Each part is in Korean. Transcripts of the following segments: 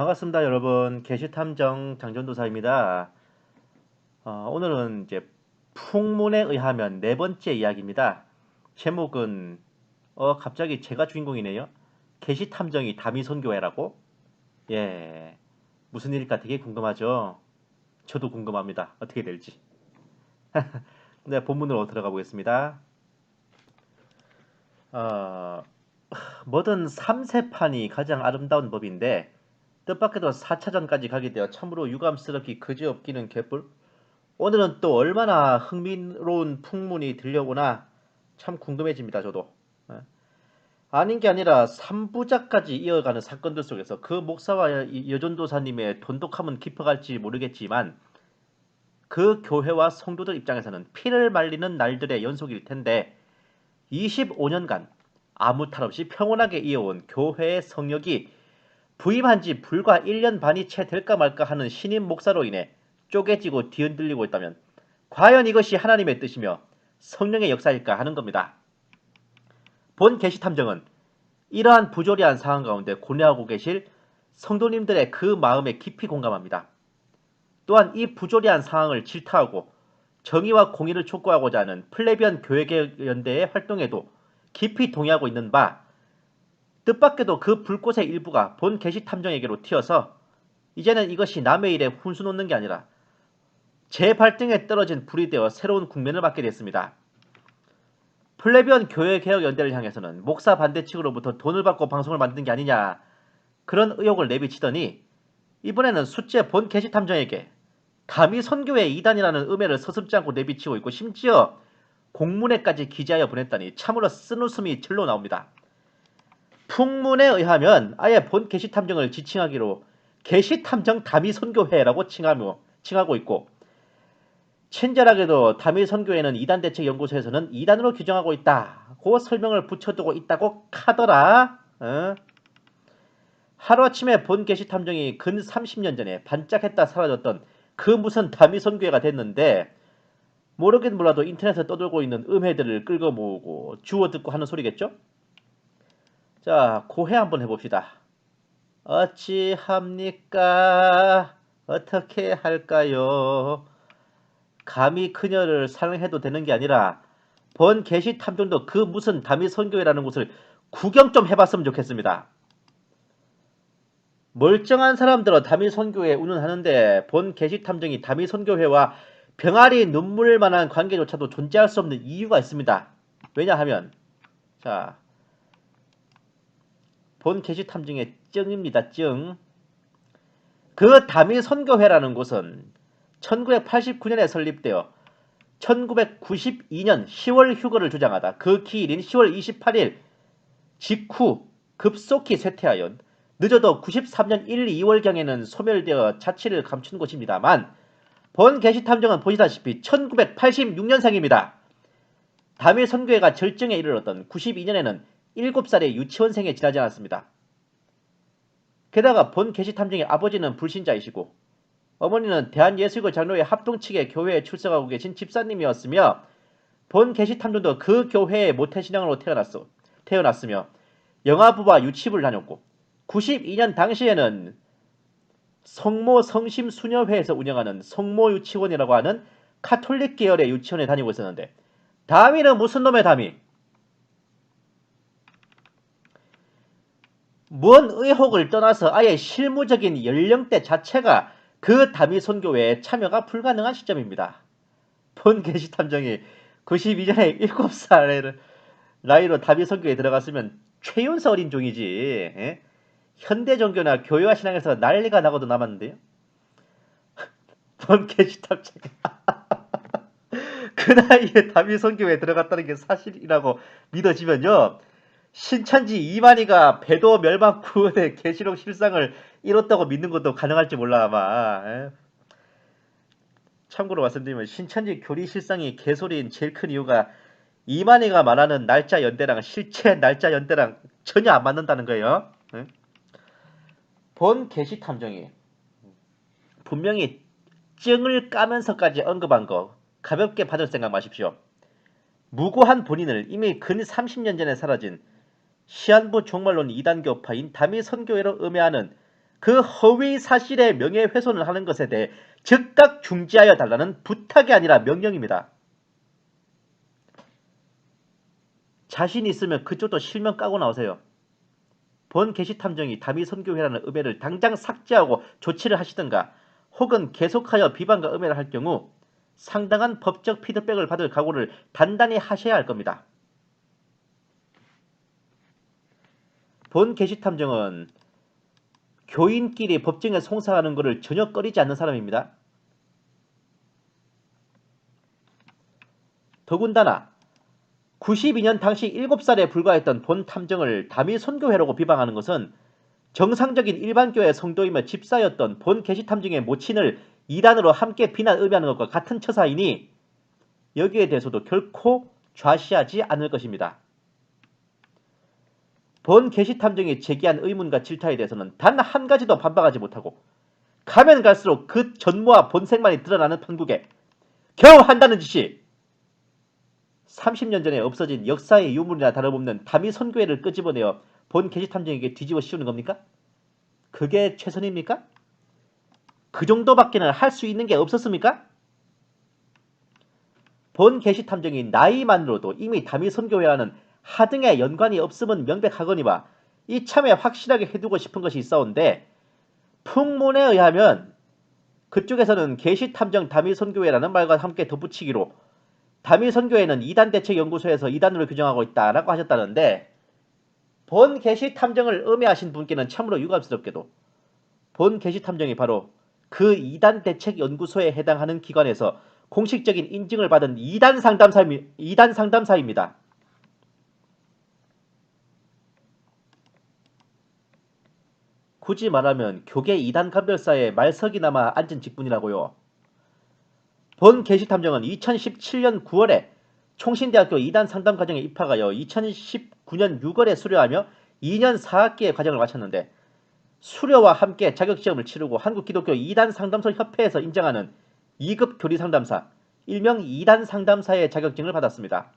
반갑습니다, 여러분. 게시탐정 장전도사입니다. 어, 오늘은 이제 풍문에 의하면 네 번째 이야기입니다. 제목은 어 갑자기 제가 주인공이네요. 게시탐정이 다미선교회라고? 예, 무슨 일일까 되게 궁금하죠. 저도 궁금합니다. 어떻게 될지. 네, 본문으로 들어가 보겠습니다. 어, 뭐든 3세판이 가장 아름다운 법인데 뜻밖에도 4차전까지 가게 되어 참으로 유감스럽기 그지없기는 개뿔 오늘은 또 얼마나 흥미로운 풍문이 들려오나 참 궁금해집니다 저도 예. 아닌 게 아니라 3부작까지 이어가는 사건들 속에서 그 목사와 이 여전도사님의 돈독함은 깊어갈지 모르겠지만 그 교회와 성도들 입장에서는 피를 말리는 날들의 연속일 텐데 25년간 아무 탈 없이 평온하게 이어온 교회의 성역이 부임한 지 불과 1년 반이 채 될까 말까 하는 신임 목사로 인해 쪼개지고 뒤흔들리고 있다면 과연 이것이 하나님의 뜻이며 성령의 역사일까 하는 겁니다. 본 게시 탐정은 이러한 부조리한 상황 가운데 고뇌하고 계실 성도님들의 그 마음에 깊이 공감합니다. 또한 이 부조리한 상황을 질타하고 정의와 공의를 촉구하고자 하는 플레비안 교회연대의 활동에도 깊이 동의하고 있는 바 뜻밖에도 그 불꽃의 일부가 본 게시 탐정에게로 튀어서 이제는 이것이 남의 일에 훈수 놓는 게 아니라 제 발등에 떨어진 불이 되어 새로운 국면을 맞게 됐습니다. 플레비언 교회 개혁 연대를 향해서는 목사 반대 측으로부터 돈을 받고 방송을 만든 게 아니냐 그런 의혹을 내비치더니 이번에는 숫제 본 게시 탐정에게 감히 선교의 이단이라는 음해를 서슴지 않고 내비치고 있고 심지어 공문에까지 기재하여 보냈다니 참으로 쓴 웃음이 절로 나옵니다. 풍문에 의하면 아예 본 게시탐정을 지칭하기로 게시탐정 다미선교회라고 칭하며, 칭하고 있고 친절하게도 다미선교회는 이단 대책 연구소에서는 이단으로 규정하고 있다고 설명을 붙여두고 있다고 카더라. 어? 하루아침에 본 게시 탐정이 근 30년 전에 반짝했다 사라졌던 그 무슨 다미선교회가 됐는데 모르긴 몰라도 인터넷에 떠돌고 있는 음해들을 끌고 모으고 주워 듣고 하는 소리겠죠? 자, 고해 한번 해봅시다. 어찌합니까? 어떻게 할까요? 감히 그녀를 사랑해도 되는 게 아니라 본 게시 탐정도 그 무슨 다미 선교회라는 곳을 구경 좀 해봤으면 좋겠습니다. 멀쩡한 사람들은 다미 선교회에 운운하는데 본 게시 탐정이 다미 선교회와 병아리 눈물 만한 관계조차도 존재할 수 없는 이유가 있습니다. 왜냐하면 자, 본 게시 탐정의 증입니다. 증. 그 다미 선교회라는 곳은 1989년에 설립되어 1992년 10월 휴거를 주장하다 그 기일인 10월 28일 직후 급속히 쇠퇴하여 늦어도 93년 1, 2월경에는 소멸되어 자취를 감춘 곳입니다만 본 게시 탐정은 보시다시피 1986년생입니다. 담일 선교회가 절정에 이르렀던 92년에는 7살의 유치원생에 지나지 않았습니다. 게다가 본 게시탐정의 아버지는 불신자이시고 어머니는 대한예수교 장로회 합동 측의 교회에 출석하고 계신 집사님이었으며 본 게시탐정도 그 교회의 모태신앙으로 태어났어, 태어났으며 영아부와 유치부를 다녔고 92년 당시에는 성모 성심 수녀회에서 운영하는 성모 유치원이라고 하는 카톨릭 계열의 유치원에 다니고 있었는데 다미는 무슨 놈의 다 미? 뭔 의혹을 떠나서 아예 실무적인 연령대 자체가 그 다미 선교회에 참여가 불가능한 시점입니다. 본 게시 탐정이 92년에 7살의 나이로 다미 선교에 들어갔으면 최윤서 어린 종이지. 에? 현대 종교나 교회와 신앙에서 난리가 나고도 남았는데요. 본 게시 탐정. 그 나이에 다미 선교에 들어갔다는 게 사실이라고 믿어지면요. 신천지 이만희가 배도 멸망 구원의 계시록 실상을 이뤘다고 믿는 것도 가능할지 몰라 아마. 에? 참고로 말씀드리면 신천지 교리 실상이 개소리인 제일 큰 이유가 이만희가 말하는 날짜 연대랑 실제 날짜 연대랑 전혀 안 맞는다는 거예요. 에? 본 게시 탐정이 분명히 증을 까면서까지 언급한 거 가볍게 받을 생각 마십시오. 무고한 본인을 이미 근 30년 전에 사라진 시한부 종말론 이단교파인 다미 선교회로 음해하는 그 허위 사실의 명예훼손을 하는 것에 대해 즉각 중지하여 달라는 부탁이 아니라 명령입니다. 자신 있으면 그쪽도 실명 까고 나오세요. 본 게시탐정이 담이 선교회라는 음해를 당장 삭제하고 조치를 하시든가 혹은 계속하여 비방과 음해를 할 경우 상당한 법적 피드백을 받을 각오를 단단히 하셔야 할 겁니다. 본 게시 탐정은 교인끼리 법정에 송사하는 것을 전혀 꺼리지 않는 사람입니다. 더군다나 92년 당시 7살에 불과했던 본 탐정을 담이 선교회라고 비방하는 것은 정상적인 일반교회 성도이며 집사였던 본 게시 탐정의 모친을 이단으로 함께 비난 의미하는 것과 같은 처사이니 여기에 대해서도 결코 좌시하지 않을 것입니다. 본 게시 탐정이 제기한 의문과 질타에 대해서는 단 한 가지도 반박하지 못하고 가면 갈수록 그 전모와 본색만이 드러나는 판국에 겨우 한다는 짓이 30년 전에 없어진 역사의 유물이나 다름없는 담이 선교회를 끄집어내어 본 게시 탐정에게 뒤집어 씌우는 겁니까? 그게 최선입니까? 그 정도밖에는 할 수 있는 게 없었습니까? 본 게시 탐정이 나이만으로도 이미 담이 선교회와는 하등의 연관이 없음은 명백하거니와 이참에 확실하게 해두고 싶은 것이 있어온데 풍문에 의하면 그쪽에서는 게시탐정 담이 선교회라는 말과 함께 덧붙이기로 담이 선교회는 이단 대책 연구소에서 이단으로 규정하고 있다라고 하셨다는데 본 게시 탐정을 음해하신 분께는 참으로 유감스럽게도 본 게시 탐정이 바로 그 이단 대책 연구소에 해당하는 기관에서 공식적인 인증을 받은 이단 상담사입니다. 굳이 말하면 교계 이단 감별사의 말석이나마 앉은 직분이라고요. 본 게시탐정은 2017년 9월에 총신대학교 2단 상담 과정에 입학하여 2019년 6월에 수료하며 2년 4학기의 과정을 마쳤는데 수료와 함께 자격시험을 치르고 한국기독교 2단 상담소 협회에서 인정하는 2급 교리 상담사, 일명 2단 상담사의 자격증을 받았습니다.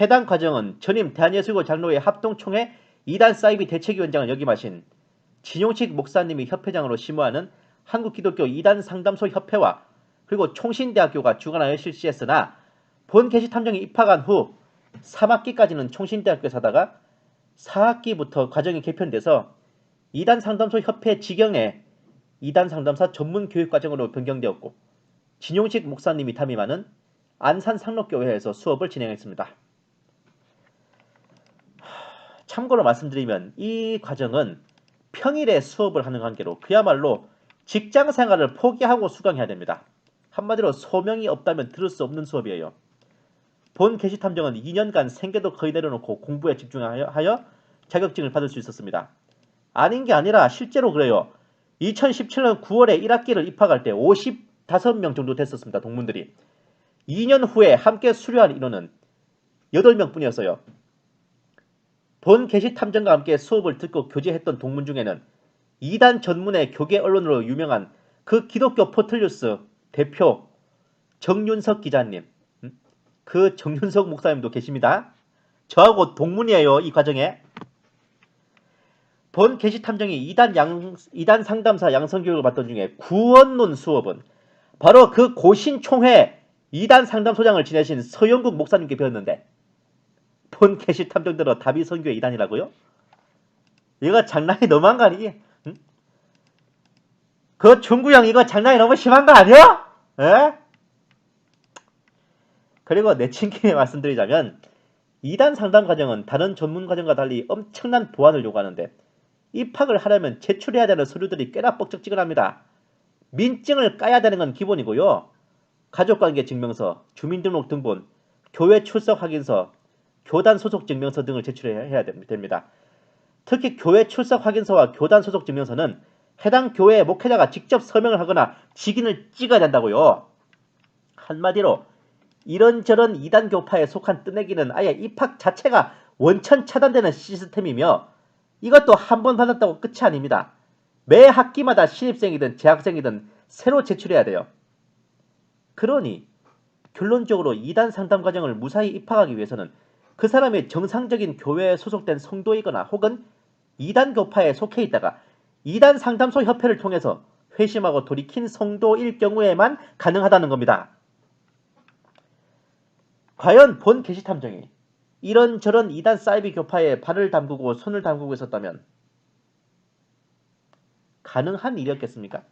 해당 과정은 전임 대한예수교 장로회 합동총회 2단 사이비 대책위원장을 역임하신 진용식 목사님이 협회장으로 심무하는 한국기독교 2단 상담소 협회와 그리고 총신대학교가 주관하여 실시했으나 본 게시 탐정이 입학한 후 3학기까지는 총신대학교에 사다가 4학기부터 과정이 개편돼서 2단 상담소 협회 지경에 2단 상담사 전문 교육 과정으로 변경되었고 진용식 목사님이 담임하는 안산 상록교회에서 수업을 진행했습니다. 참고로 말씀드리면 이 과정은 평일에 수업을 하는 관계로 그야말로 직장 생활을 포기하고 수강해야 됩니다. 한마디로 소명이 없다면 들을 수 없는 수업이에요. 본 게시 탐정은 2년간 생계도 거의 내려놓고 공부에 집중하여 자격증을 받을 수 있었습니다. 아닌 게 아니라 실제로 그래요. 2017년 9월에 1학기를 입학할 때 55명 정도 됐었습니다. 동문들이. 2년 후에 함께 수료한 인원은 8명 뿐이었어요. 본 게시 탐정과 함께 수업을 듣고 교제했던 동문 중에는 2단 전문의 교계 언론으로 유명한 그 기독교 포틀뉴스 대표 정윤석 기자님, 음? 그 정윤석 목사님도 계십니다. 저하고 동문이에요. 이 과정에. 본 게시 탐정이 2단 양 2단 상담사 양성 교육을 받던 중에 구원론 수업은 바로 그 고신 총회 2단 상담소장을 지내신 서영국 목사님께 배웠는데 본 게시 탐정 들어 답이 선교의 2단이라고요? 이거 장난이 너무한 거 아니니? 응? 그 중구형 이거 장난이 너무 심한 거 아니야? 에? 그리고 내친김에 말씀드리자면 2단 상담 과정은 다른 전문 과정과 달리 엄청난 보안을 요구하는데 입학을 하려면 제출해야 되는 서류들이 꽤나 뻑적지근합니다. 민증을 까야 되는 건 기본이고요. 가족관계 증명서, 주민등록 등본, 교회 출석 확인서, 교단 소속 증명서 등을 제출해야 됩니다. 특히 교회 출석 확인서와 교단 소속 증명서는 해당 교회의 목회자가 직접 서명을 하거나 직인을 찍어야 된다고요. 한마디로 이런저런 이단 교파에 속한 뜨내기는 아예 입학 자체가 원천 차단되는 시스템이며 이것도 한 번 받았다고 끝이 아닙니다. 매 학기마다 신입생이든 재학생이든 새로 제출해야 돼요. 그러니 결론적으로 이단 상담 과정을 무사히 입학하기 위해서는 그 사람이 정상적인 교회에 소속된 성도이거나 혹은 이단 교파에 속해 있다가 이단 상담소 협회를 통해서 회심하고 돌이킨 성도일 경우에만 가능하다는 겁니다. 과연 본 게시탐정이 이런저런 이단 사이비 교파에 발을 담그고 손을 담그고 있었다면 가능한 일이었겠습니까?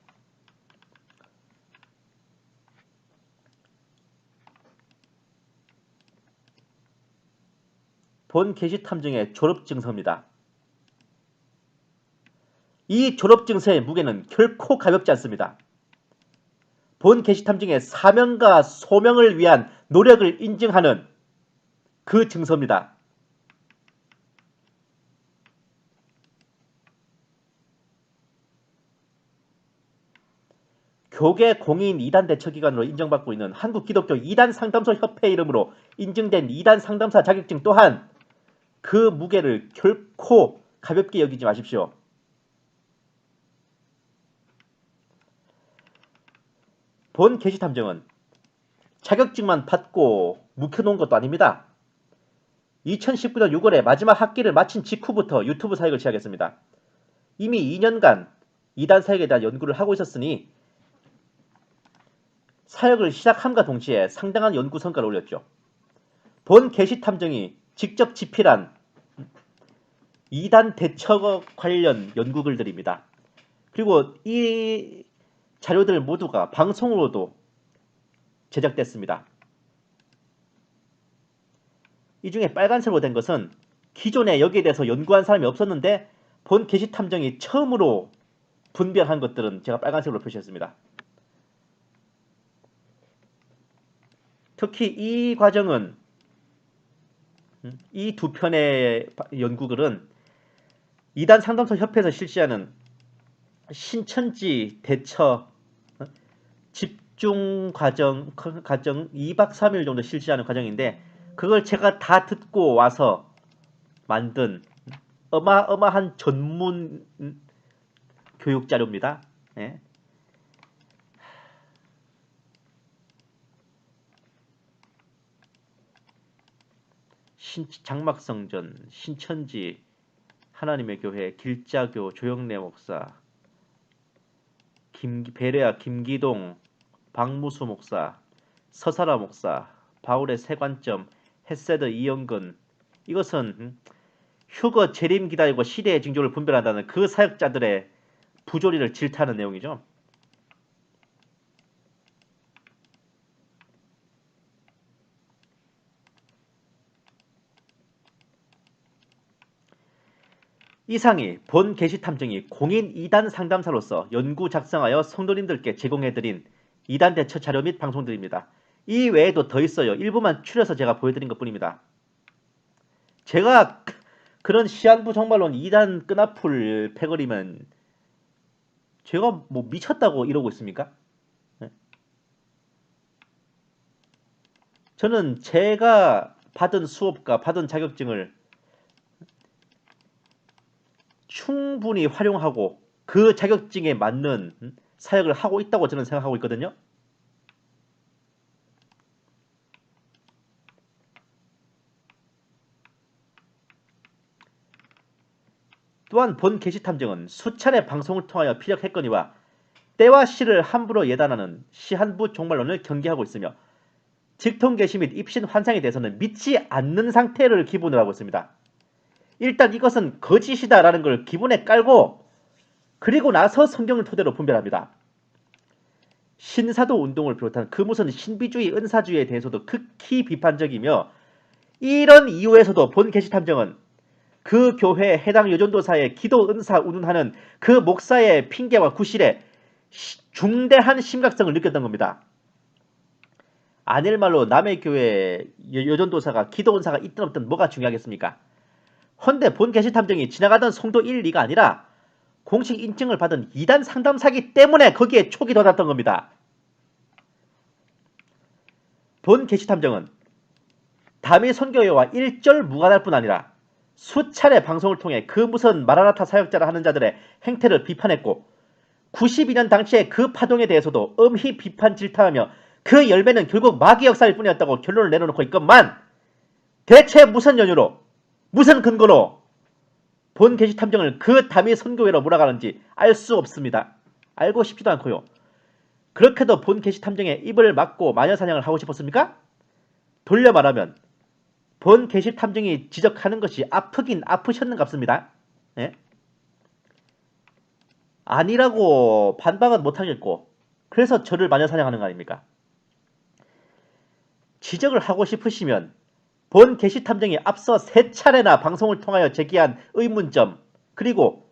본 게시 탐정의 졸업 증서입니다. 이 졸업 증서의 무게는 결코 가볍지 않습니다. 본 게시 탐정의 사명과 소명을 위한 노력을 인증하는 그 증서입니다. 교계 공인 2단 대처기관으로 인정받고 있는 한국기독교 2단 상담소 협회 이름으로 인증된 2단 상담사 자격증 또한 그 무게를 결코 가볍게 여기지 마십시오. 본 게시 탐정은 자격증만 받고 묵혀놓은 것도 아닙니다. 2019년 6월에 마지막 학기를 마친 직후부터 유튜브 사역을 시작했습니다. 이미 2년간 이단 사역에 대한 연구를 하고 있었으니 사역을 시작함과 동시에 상당한 연구 성과를 올렸죠. 본 게시 탐정이 직접 집필한 2단 대처 관련 연구글 들입니다. 그리고 이 자료들 모두가 방송으로도 제작됐습니다. 이 중에 빨간색으로 된 것은 기존에 여기에 대해서 연구한 사람이 없었는데 본 게시 탐정이 처음으로 분별한 것들은 제가 빨간색으로 표시했습니다. 특히 이 과정은 이 두 편의 연구글은 이단 상담소 협회에서 실시하는 신천지 대처 어? 집중 과정 과정 2박 3일 정도 실시하는 과정인데 그걸 제가 다 듣고 와서 만든 어마어마한 전문 교육 자료입니다. 예. 신, 장막성전, 신천지, 하나님의 교회, 길자교, 조영래 목사, 김, 베레아 김기동, 박무수 목사, 서사라 목사, 바울의 세관점, 헤세드 이영근 이것은 휴거 재림 기다리고 시대의 징조를 분별한다는 그 사역자들의 부조리를 질타하는 내용이죠. 이상이 본 게시 탐정이 공인 2단 상담사로서 연구 작성하여 성도님들께 제공해드린 2단 대처 자료 및 방송들입니다. 이 외에도 더 있어요. 일부만 추려서 제가 보여드린 것 뿐입니다. 제가 그런 시한부 정말로 2단 끈앞을 패거리면 제가 뭐 미쳤다고 이러고 있습니까? 네. 저는 제가 받은 수업과 받은 자격증을 충분히 활용하고 그 자격증에 맞는 사역을 하고 있다고 저는 생각하고 있거든요. 또한 본 게시 탐정은 수차례 방송을 통하여 피력했거니와 때와 시를 함부로 예단하는 시한부 종말론을 경계하고 있으며 직통 게시 및 입신 환상에 대해서는 믿지 않는 상태를 기본으로 하고 있습니다. 일단 이것은 거짓이다라는 걸 기본에 깔고 그리고 나서 성경을 토대로 분별합니다. 신사도 운동을 비롯한 그 무슨 신비주의, 은사주의에 대해서도 극히 비판적이며 이런 이유에서도 본 게시 탐정은 그 교회 해당 여전도사의 기도 은사 운운하는 그 목사의 핑계와 구실에 중대한 심각성을 느꼈던 겁니다. 아닐 말로 남의 교회 여전도사가 기도 은사가 있든 없든 뭐가 중요하겠습니까? 헌데 본 게시 탐정이 지나가던 성도 1, 2가 아니라 공식 인증을 받은 2단 상담사기 때문에 거기에 촉이 돋았던 겁니다. 본 게시 탐정은 담임 선교회와 일절 무관할 뿐 아니라 수차례 방송을 통해 그 무슨 마라나타 사역자를 하는 자들의 행태를 비판했고 92년 당시의 그 파동에 대해서도 엄히 비판 질타하며 그 열매는 결국 마귀 역사일 뿐이었다고 결론을 내놓고 있건만 대체 무슨 연유로 무슨 근거로 본 게시 탐정을 그 담이 선교회로 몰아가는지 알 수 없습니다. 알고 싶지도 않고요. 그렇게도 본 게시 탐정의 입을 막고 마녀 사냥을 하고 싶었습니까? 돌려 말하면 본 게시 탐정이 지적하는 것이 아프긴 아프셨는갑습니다. 예? 아니라고 반박은 못하겠고 그래서 저를 마녀 사냥하는 거 아닙니까? 지적을 하고 싶으시면 본 게시 탐정이 앞서 세 차례나 방송을 통하여 제기한 의문점 그리고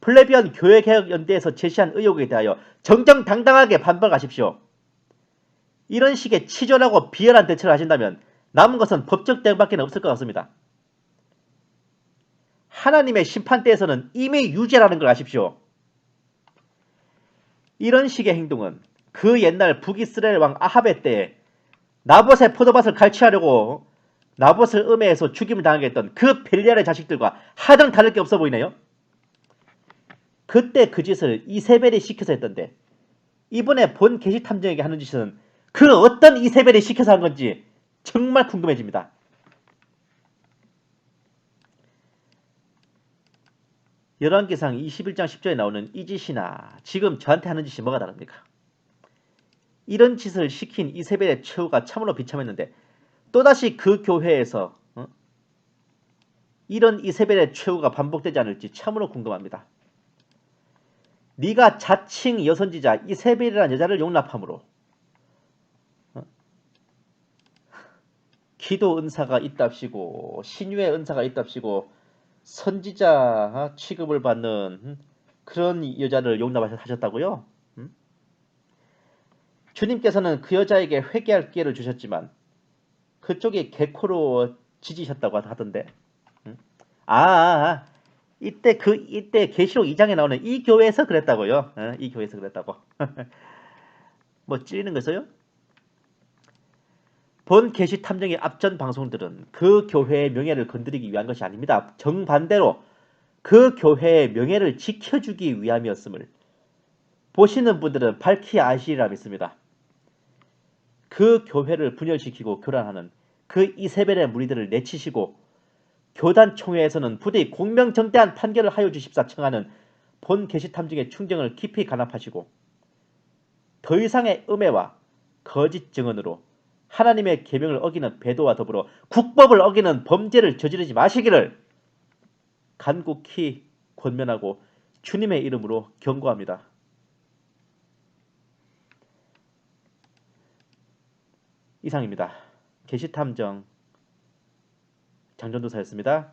플레비안 교회개혁연대에서 제시한 의혹에 대하여 정정당당하게 반박하십시오. 이런 식의 치졸하고 비열한 대처를 하신다면 남은 것은 법적 대응밖에 없을 것 같습니다. 하나님의 심판대에서는 이미 유죄라는 걸 아십시오. 이런 식의 행동은 그 옛날 북이스라엘 왕 아합의 때에 나봇의 포도밭을 갈취하려고 나봇을 음해해서 죽임을 당하게 했던 그 벨리알의 자식들과 하등 다를 게 없어 보이네요. 그때 그 짓을 이세벨이 시켜서 했던데 이번에 본 게시 탐정에게 하는 짓은 그 어떤 이세벨이 시켜서 한 건지 정말 궁금해집니다. 열왕기상 21장 10절에 나오는 이 짓이나 지금 저한테 하는 짓이 뭐가 다릅니까? 이런 짓을 시킨 이세벨의 최후가 참으로 비참했는데 또다시 그 교회에서 어? 이런 이세벨의 최후가 반복되지 않을지 참으로 궁금합니다. 네가 자칭 여선지자 이세벨이라는 여자를 용납함으로 어? 기도 은사가 있답시고 신유의 은사가 있답시고 선지자 취급을 받는 그런 여자를 용납하셨다고요? 음? 주님께서는 그 여자에게 회개할 기회를 주셨지만 그쪽이 개코로 지지셨다고 하던데. 음? 아, 아, 아, 이때 그 이때 계시록 2장에 나오는 이 교회에서 그랬다고요. 어, 이 교회에서 그랬다고. 뭐 찔리는 거있어요? 본 게시 탐정의 앞전 방송들은 그 교회의 명예를 건드리기 위한 것이 아닙니다. 정반대로 그 교회의 명예를 지켜주기 위함이었음을 보시는 분들은 밝히 아시리라 믿습니다. 그 교회를 분열시키고 교란하는 그 이세벨의 무리들을 내치시고 교단 총회에서는 부디 공명정대한 판결을 하여 주십사 청하는 본 게시 탐정의 충정을 깊이 간합하시고 더 이상의 음해와 거짓 증언으로 하나님의 계명을 어기는 배도와 더불어 국법을 어기는 범죄를 저지르지 마시기를 간곡히 권면하고 주님의 이름으로 경고합니다. 이상입니다. 게시탐정 장전도사였습니다.